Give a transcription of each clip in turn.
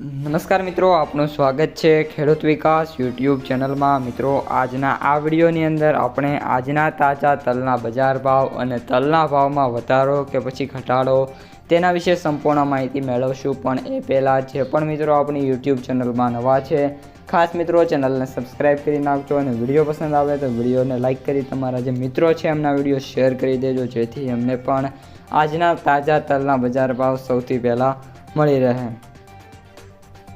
નમસ્કાર મિત્રો, આપનું સ્વાગત છે ખેડૂત વિકાસ યુટ્યુબ ચેનલમાં. મિત્રો, આજના આ વિડીયોની અંદર આપણે આજના તાજા તલના બજાર ભાવ અને તલના ભાવમાં વધારો કે પછી ઘટાડો તેના વિશે સંપૂર્ણ માહિતી મેળવશું. પણ એ પહેલાં જે પણ મિત્રો આપણી યુટ્યુબ ચેનલમાં નવા છે, ખાસ મિત્રો ચેનલને સબસ્ક્રાઈબ કરી નાખજો અને વીડિયો પસંદ આવે તો વિડીયોને લાઇક કરી તમારા જે મિત્રો છે એમના વીડિયો શેર કરી દેજો, જેથી એમને પણ આજના તાજા તલના બજાર ભાવ સૌથી પહેલાં મળી રહે.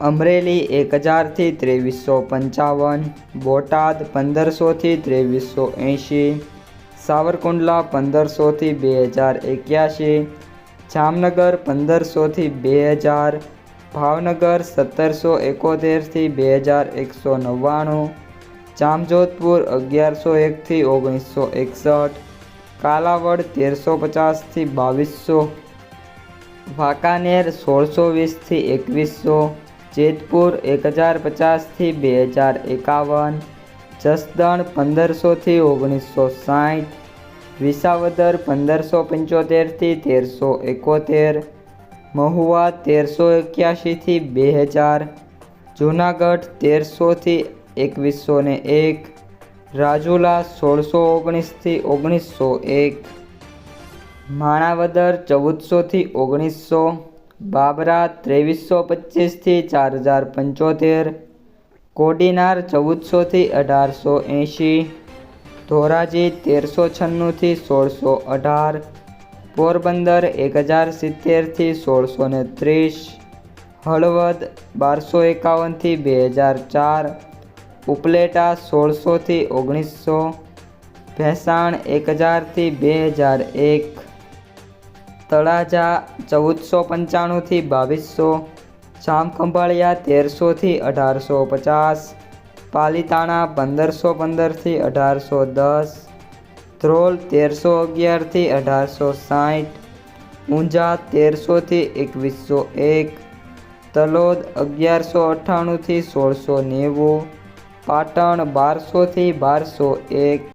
અમરેલી એક હજારથી ત્રેવીસો પંચાવન, બોટાદ પંદરસોથી ત્રેવીસો એંશી, સાવરકુંડલા પંદરસોથી બે હજાર એક્યાસી જામનગર પંદરસોથી બે હજાર ભાવનગર સત્તરસો એકોતેરથી બે હજાર એકસો નવ્વાણું, જામજોધપુર અગિયારસો એકથી ઓગણીસો એકસઠ, કાલાવડ તેરસો પચાસથી બાવીસો, વાંકાનેર સોળસો વીસથી એકવીસો જેતપુર એક હજાર પચાસથી બે હજાર એકાવન જસદણ પંદરસોથી ઓગણીસો સાઠ વિસાવદર પંદરસો પંચોતેરથી તેરસો એકોતેર મહુવા તેરસો એક્યાસીથી બે હજાર જૂનાગઢ તેરસોથી એકવીસો ને એક રાજુલા સોળસો ઓગણીસથી ઓગણીસો એક માણાવદર ચૌદસોથી ઓગણીસો બાબરા ત્રેવીસો પચીસથી ચાર હજાર પંચોતેર, કોડીનાર ચૌદસોથી અઢારસો એંશી, ધોરાજી તેરસો છન્નુંથી સોળસો અઢાર, પોરબંદર એક હજાર સિત્તેરથી સોળસો ને ત્રીસ, હળવદ બારસો એકાવનથી બે હજાર ચાર, ઉપલેટા સોળસોથી ઓગણીસો ભેંસાણ એક હજારથી બે હજાર એક તળાજા ચૌદસો પંચાણુંથી બાવીસો, જામખંભાળિયા તેરસોથી અઢારસો પચાસ, પાલીતાણા પંદરસો પંદરથી અઢારસો દસ, ધ્રોલ તેરસો અગિયારથી અઢારસો સાઠ, ઊંઝા તેરસોથી એકવીસો એક, તલોદ અગિયારસો અઠ્ઠાણુંથી સોળસો નેવું, પાટણ બારસોથી બારસો એક.